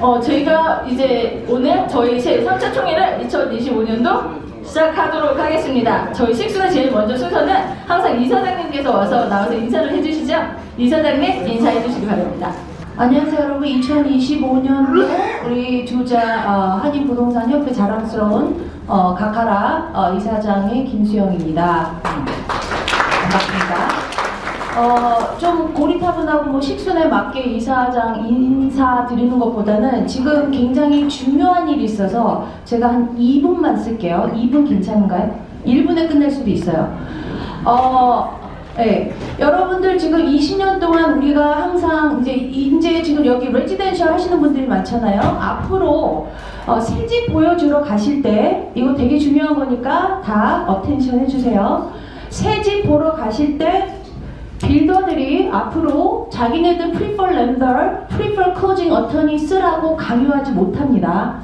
어, 저희가 이제 오늘 저희 제3차 총회를 2025년도 시작하도록 하겠습니다. 저희 식수는 제일 먼저 순서는 항상 이사장님께서 와서 나와서 인사를 해주시죠. 이사장님 인사해 주시기 바랍니다. 안녕하세요 여러분 2025년도 우리 주자 어, 한인부동산협회 자랑스러운 어, 가카라 어, 이사장의 김수영입니다. 어, 좀 고리타분하고 뭐 식순에 맞게 이사장 인사 드리는 것보다는 지금 굉장히 중요한 일이 있어서 제가 한 2분만 쓸게요. 2분 괜찮은가요? 1분에 끝낼 수도 있어요. 어, 네. 여러분들 지금 20년 동안 우리가 항상 이제 이제 지금 여기 레지덴셜 하시는 분들이 많잖아요. 앞으로 어, 새집 보여주러 가실 때 이거 되게 중요한 거니까 다 어텐션 해주세요. 새집 보러 가실 때 빌더들이 앞으로 자기네들 프리펄 렌더, 프리펄 클로징 어터니 쓰라고 강요하지 못합니다.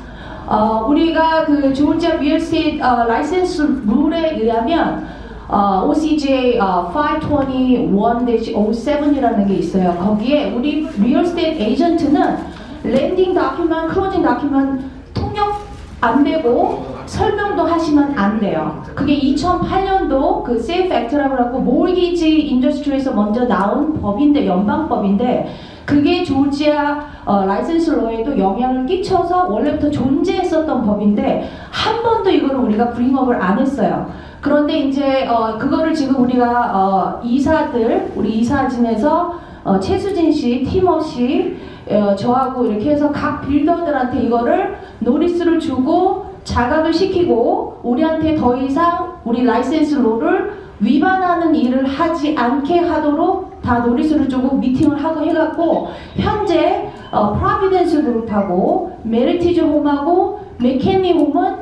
어, 우리가 그 조지아 리얼스테이트 어, 라이센스 룰에 의하면 어, OCJ 어, 521-07이라는 게 있어요. 거기에 우리 리얼스테이트 에이전트는 랜딩 다큐먼, 클로징 다큐먼 통역 안 되고 설명도 하시면 안 돼요. 그게 2008년도 그 세이프 액트라고 하고 모기지 인더스트리에서 먼저 나온 법인데 연방법인데 그게 조지아 어, 라이센스 로에도 영향을 끼쳐서 원래부터 존재했었던 법인데 한 번도 이거를 우리가 브링업을 안 했어요. 그런데 이제 어, 그거를 지금 우리가 어, 이사들 우리 이사진에서 어, 최수진 씨, 티머 씨, 어, 저하고 이렇게 해서 각 빌더들한테 이거를 노리스를 주고 자각을 시키고 우리한테 더 이상 우리 라이센스 로를 위반하는 일을 하지 않게 하도록 다 노리스를 주고 미팅을 하고 해갖고 현재 어, 프라비덴스 그룹하고 메리티즈 홈하고 메케니 홈은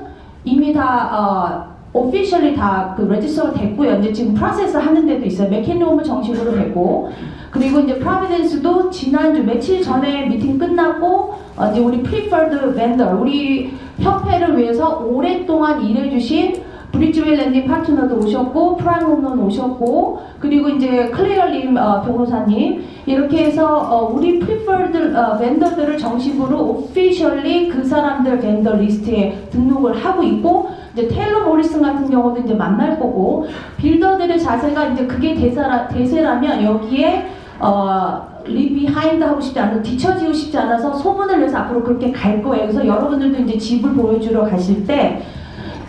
이미 다 어, 오피셜리 다 그 레지스터가 됐고요. 이제 지금 프로세스 하는 데도 있어요. 메케니홈은 정식으로 됐고 그리고 이제 프라비덴스도 지난주 며칠 전에 미팅 끝났고 어, 이제 우리 프리퍼드 벤더 우리 협회를 위해서 오랫동안 일해주신 브리즈웨이 랜딩 파트너도 오셨고 프라임 홈런 오셨고 그리고 이제 클레어님 어, 변호사님 이렇게 해서 어, 우리 프리퍼드 어, 벤더들을 정식으로 오피셜리 그 사람들 벤더 리스트에 등록을 하고 있고 이제 테일러 모리슨 같은 경우도 이제 만날 거고 빌더들의 자세가 이제 그게 대세라, 대세라면 여기에 어, 리비하인드 하고 싶지 않아서 뒤처지고 싶지 않아서 소문을 내서 앞으로 그렇게 갈 거예요. 그래서 여러분들도 이제 집을 보여주러 가실 때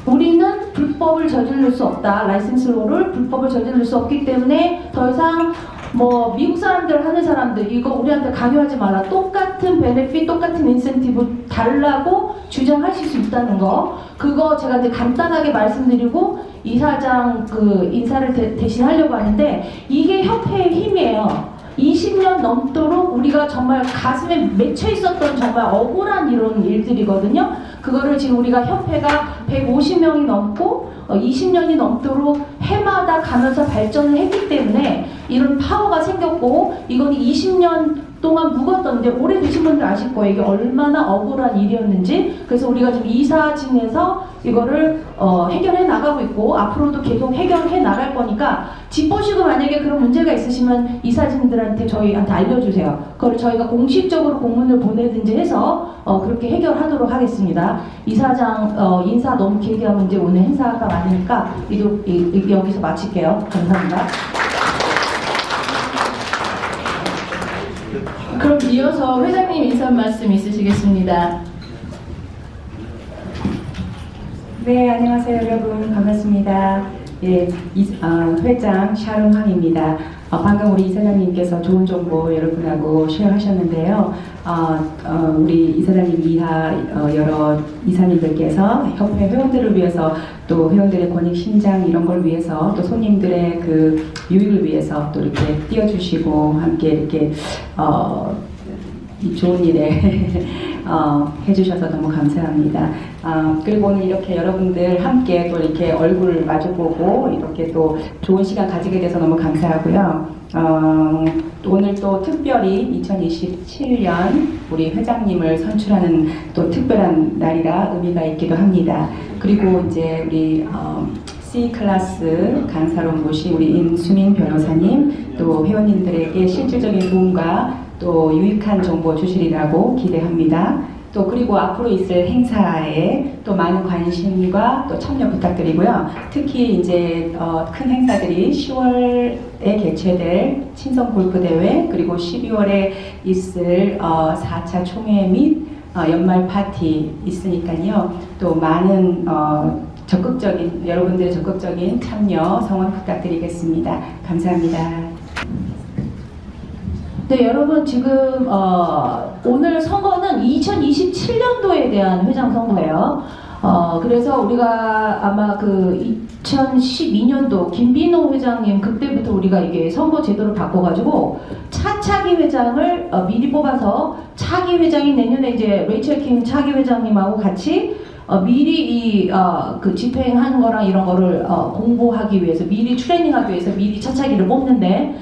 우리는 불법을 저지를 수 없다. 라이센스로를 불법을 저지를 수 없기 때문에 더 이상 뭐 미국 사람들 하는 사람들 이거 우리한테 강요하지 말라. 똑같은 베네핏, 똑같은 인센티브 달라고 주장하실 수 있다는 거. 그거 제가 이제 간단하게 말씀드리고 이사장 그 인사를 대, 대신 하려고 하는데 이게 협회의 힘이에요. 20년 넘도록 우리가 정말 가슴에 맺혀 있었던 정말 억울한 이런 일들이거든요. 그거를 지금 우리가 협회가 150명이 넘고 20년이 넘도록 해마다 가면서 발전을 했기 때문에 이런 파워가 생겼고 이건 20년 동안 묵었던데 오래 되신 분들 아실 거예요. 이게 얼마나 억울한 일이었는지. 그래서 우리가 지금 이사진에서 이거를 어, 해결해 나가고 있고 앞으로도 계속 해결해 나갈 거니까 집 보시고 만약에 그런 문제가 있으시면 이사진들한테 저희한테 알려주세요. 그걸 저희가 공식적으로 공문을 보내든지 해서 어, 그렇게 해결하도록 하겠습니다. 이사장 어, 인사 너무 길게 하면 이제 오늘 행사가 많으니까 이, 이, 여기서 마칠게요. 감사합니다. 그럼 이어서 회장님 인사 말씀 있으시겠습니다. 네, 안녕하세요, 여러분. 반갑습니다. 예, 이, 어, 회장 샤롱항입니다. 어, 방금 우리 이사장님께서 좋은 정보 여러분하고 쉐어하셨는데요. 어, 어, 우리 이사장님 이하 어, 여러 이사님들께서 협회 회원들을 위해서 또 회원들의 권익 신장 이런 걸 위해서 또 손님들의 그 유익을 위해서 또 이렇게 띄워주시고 함께 이렇게 어, 이 좋은 일에 어, 해주셔서 너무 감사합니다. 아, 그리고 오늘 이렇게 여러분들 함께 또 이렇게 얼굴 마주보고 이렇게 또 좋은 시간 가지게 돼서 너무 감사하고요. 어, 또 오늘 또 특별히 2027년 우리 회장님을 선출하는 또 특별한 날이라 의미가 있기도 합니다. 그리고 이제 우리 어, C 클래스 강사로 모신 우리 임수민 변호사님 또 회원님들에게 실질적인 도움과 또 유익한 정보 주시리라고 기대합니다. 또 그리고 앞으로 있을 행사에 또 많은 관심과 또 참여 부탁드리고요. 특히 이제 어, 큰 행사들이 10월에 개최될 친선 골프 대회 그리고 12월에 있을 어, 4차 총회 및 어, 연말 파티 있으니까요. 또 많은 어, 적극적인 여러분들의 적극적인 참여 성원 부탁드리겠습니다. 감사합니다. 네, 여러분 지금 어, 오늘 선거는 2027년도에 대한 회장 선거예요. 어, 그래서 우리가 아마 그 2012년도 김빈호 회장님 그때부터 우리가 이게 선거 제도를 바꿔가지고 차차기 회장을 어, 미리 뽑아서 차기 회장이 내년에 이제 레이첼 킴 차기 회장님하고 같이 어, 미리 이그 집행하는 거랑 이런 거를 어, 공부하기 위해서 미리 트레이닝하기 위해서 미리 차차기를 뽑는데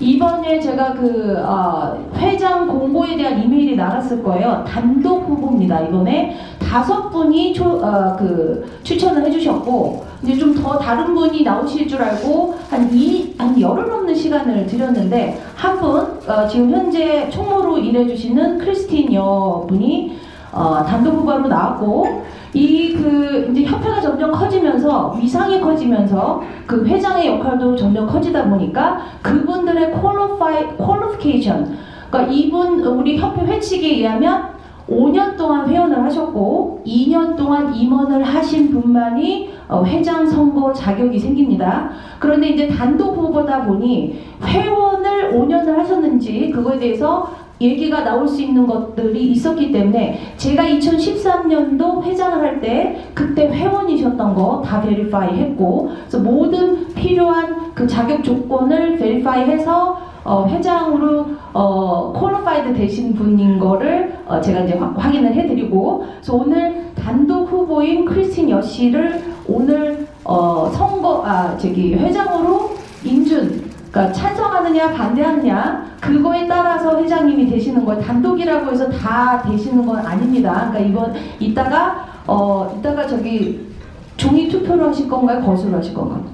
이번에 제가 그 어, 회장 공고에 대한 이메일이 나갔을 거예요. 단독 후보입니다. 이번에 다섯 분이 초, 어, 그 추천을 해주셨고 이제 좀 더 다른 분이 나오실 줄 알고 한 이 한 열흘 넘는 시간을 드렸는데 한분 어, 지금 현재 총무로 일해주시는 크리스틴 여분이 어, 단독 후보로 나왔고 이 그 이제 협회가 점점 커지면서 위상이 커지면서 그 회장의 역할도 점점 커지다 보니까 그분들의 qualify, qualification 그러니까 이분 우리 협회 회칙에 의하면 5년 동안 회원을 하셨고 2년 동안 임원을 하신 분만이 어, 회장 선거 자격이 생깁니다. 그런데 이제 단독 후보다 보니 회원을 5년을 하셨는지 그거에 대해서 얘기가 나올 수 있는 것들이 있었기 때문에 제가 2013년도 회장을 할 때 그때 회원이셨던 거 다 베리파이 했고 그래서 모든 필요한 그 자격 조건을 베리파이 해서 어, 회장으로 어, 퀄리파이드 되신 분인 거를 어, 제가 이제 확- 확인을 해드리고 그래서 오늘 단독 후보인 크리스틴 여씨를 오늘 어, 선거 아 저기 회장으로 인준 그러니까 찬성하느냐 반대하느냐 그거에 따라서 회장님이 되시는 거예요. 단독이라고 해서 다 되시는 건 아닙니다. 그러니까 이번 이따가 어 이따가 저기 종이 투표로 하실 건가요? 거수로 하실 건가요?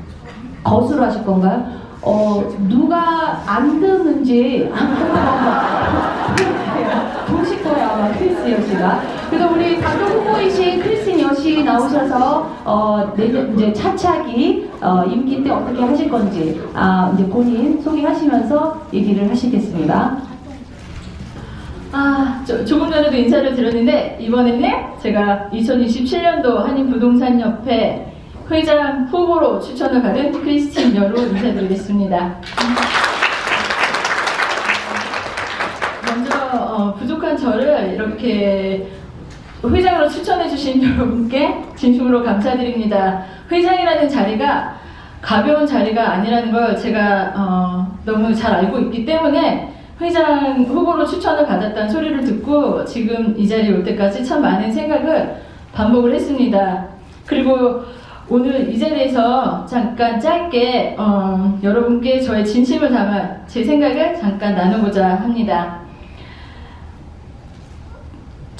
거수로 하실 건가요? 어 누가 안 듣는지 보실 거예요 아마 크리스 여씨가. 그래서 우리 단독 후보이신 크리스틴 여씨 나오셔서 어 내년 이제 차차기 어, 임기 때 어떻게 하실 건지 아 이제 본인 소개하시면서 얘기를 하시겠습니다. 아, 저, 조금 전에도 인사를 드렸는데 이번에는 제가 2027년도 한인부동산협회 회장 후보로 추천을 받은 크리스틴 여로 인사드리겠습니다. 먼저 어, 부족한 저를 이렇게 회장으로 추천해주신 여러분께 진심으로 감사드립니다. 회장이라는 자리가 가벼운 자리가 아니라는 걸 제가 어, 너무 잘 알고 있기 때문에 회장 후보로 추천을 받았다는 소리를 듣고 지금 이 자리에 올 때까지 참 많은 생각을 반복을 했습니다. 그리고 오늘 이 자리에서 잠깐 짧게 어, 여러분께 저의 진심을 담아 제 생각을 잠깐 나누고자 합니다.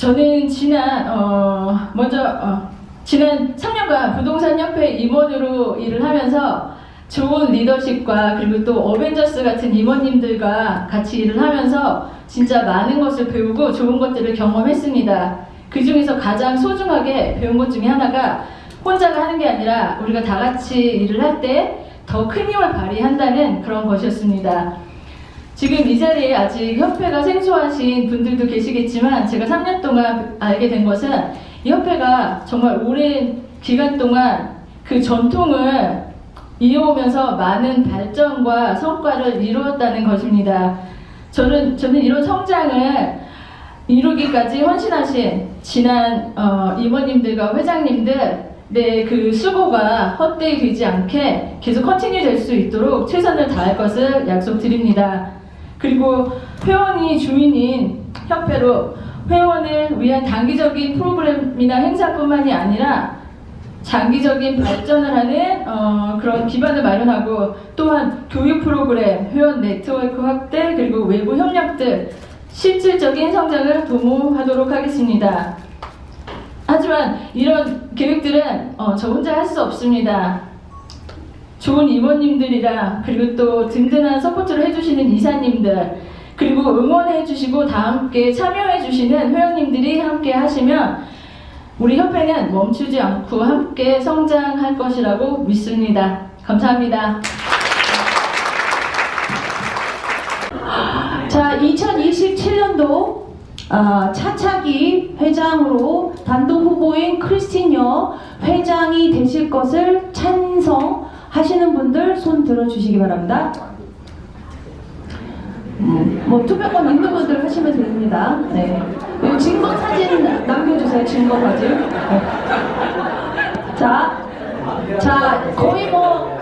저는 지난 어 먼저 어 지난 3년간 부동산 협회 임원으로 일을 하면서 좋은 리더십과 그리고 또 어벤져스 같은 임원님들과 같이 일을 하면서 진짜 많은 것을 배우고 좋은 것들을 경험했습니다. 그 중에서 가장 소중하게 배운 것 중에 하나가 혼자가 하는 게 아니라 우리가 다 같이 일을 할 때 더 큰 힘을 발휘한다는 그런 것이었습니다. 지금 이 자리에 아직 협회가 생소하신 분들도 계시겠지만 제가 3년 동안 알게 된 것은 이 협회가 정말 오랜 기간 동안 그 전통을 이어오면서 많은 발전과 성과를 이루었다는 것입니다. 저는, 저는 이런 성장을 이루기까지 헌신하신 지난 어, 임원님들과 회장님들 네, 그 수고가 헛되이 되지 않게 계속 컨티뉴 될 수 있도록 최선을 다할 것을 약속드립니다. 그리고 회원이 주인인 협회로 회원을 위한 단기적인 프로그램이나 행사뿐만이 아니라 장기적인 발전을 하는 어, 그런 기반을 마련하고 또한 교육 프로그램, 회원 네트워크 확대 그리고 외부 협력들 실질적인 성장을 도모하도록 하겠습니다. 하지만 이런 계획들은 어, 저 혼자 할 수 없습니다. 좋은 임원님들이랑 그리고 또 든든한 서포트를 해주시는 이사님들 그리고 응원해 주시고 다 함께 참여해 주시는 회원님들이 함께 하시면 우리 협회는 멈추지 않고 함께 성장할 것이라고 믿습니다. 감사합니다. 자, 2027년도 아, 차차기 회장으로 단독 후보인 크리스틴 여 회장이 되실 것을 찬성 하시는 분들 손 들어주시기 바랍니다. 음, 뭐 투표권 있는 분들 하시면 됩니다. 네. 증거 사진 남겨주세요. 증거 사진. 네. 자, 자 거의 뭐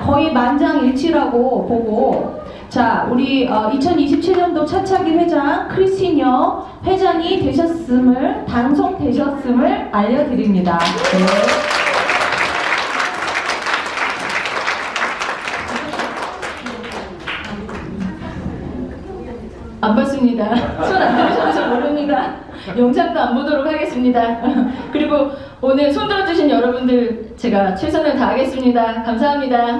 거의 만장일치라고 보고 자 우리 어, 2027년도 차차기 회장 크리스티녀 회장이 되셨음을 당선되셨음을 알려드립니다. 네. 안 봤습니다. 손 안 들으셔서 모릅니다. 영상도 안 보도록 하겠습니다. 그리고 오늘 손 들어주신 여러분들 제가 최선을 다하겠습니다. 감사합니다.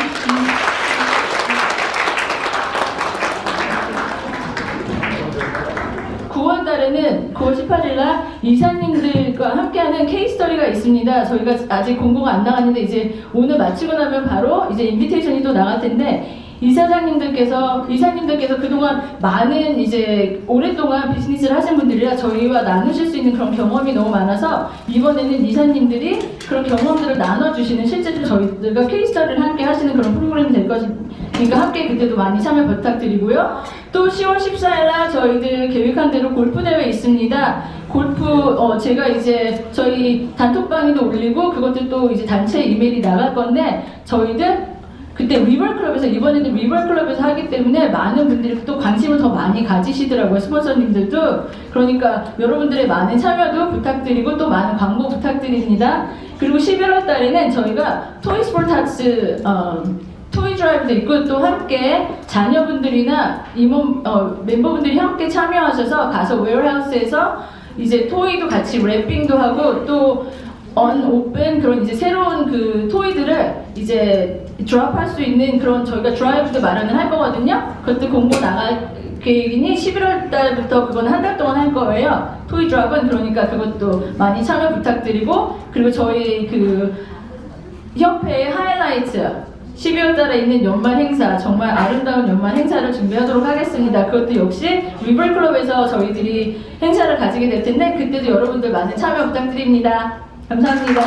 9월 달에는 9월 18일 날 이사님들과 함께하는 케이스터리가 있습니다. 저희가 아직 공고가 안 나갔는데 이제 오늘 마치고 나면 바로 이제 인비테이션이 또 나갈 텐데 이사장님들께서 이사님들께서 그동안 많은 이제 오랫동안 비즈니스를 하신 분들이라 저희와 나누실 수 있는 그런 경험이 너무 많아서 이번에는 이사님들이 그런 경험들을 나눠주시는 실제로 저희들과 케이스터리를 함께 하시는 그런 프로그램이 될 것이니까 함께 그때도 많이 참여 부탁드리고요. 또 10월 14일 날 저희들 계획한 대로 골프 대회 있습니다. 골프 어 제가 이제 저희 단톡방에도 올리고 그것도 또 이제 단체 이메일이 나갈 건데 저희들 그때 리버클럽에서 이번에는 리버클럽에서 하기 때문에 많은 분들이 또 관심을 더 많이 가지시더라고요 스폰서님들도. 그러니까 여러분들의 많은 참여도 부탁드리고 또 많은 광고 부탁드립니다. 그리고 11월 달에는 저희가 토이스포타츠 어, 토이 드라이브도 있고 또 함께 자녀분들이나 이모 어, 멤버분들이 함께 참여하셔서 가서 웨어하우스에서 이제 토이도 같이 랩핑도 하고 또 언오픈 그런 이제 새로운 그 토이들을 이제 드랍할 수 있는 그런 저희가 드라이브도 마련을 할 거거든요. 그것도 공고 나갈 계획이니 11월 달부터 그건 한 달 동안 할 거예요. 토이 드랍은 그러니까 그것도 많이 참여 부탁드리고 그리고 저희 그 협회의 하이라이트 12월 달에 있는 연말 행사 정말 아름다운 연말 행사를 준비하도록 하겠습니다. 그것도 역시 리벌클럽에서 저희들이 행사를 가지게 될 텐데 그때도 여러분들 많은 참여 부탁드립니다. 감사합니다.